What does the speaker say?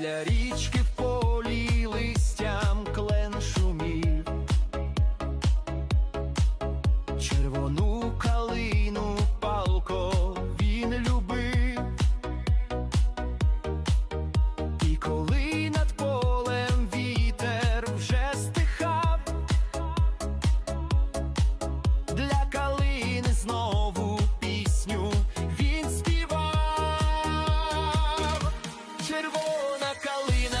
біля річки в полі. калина.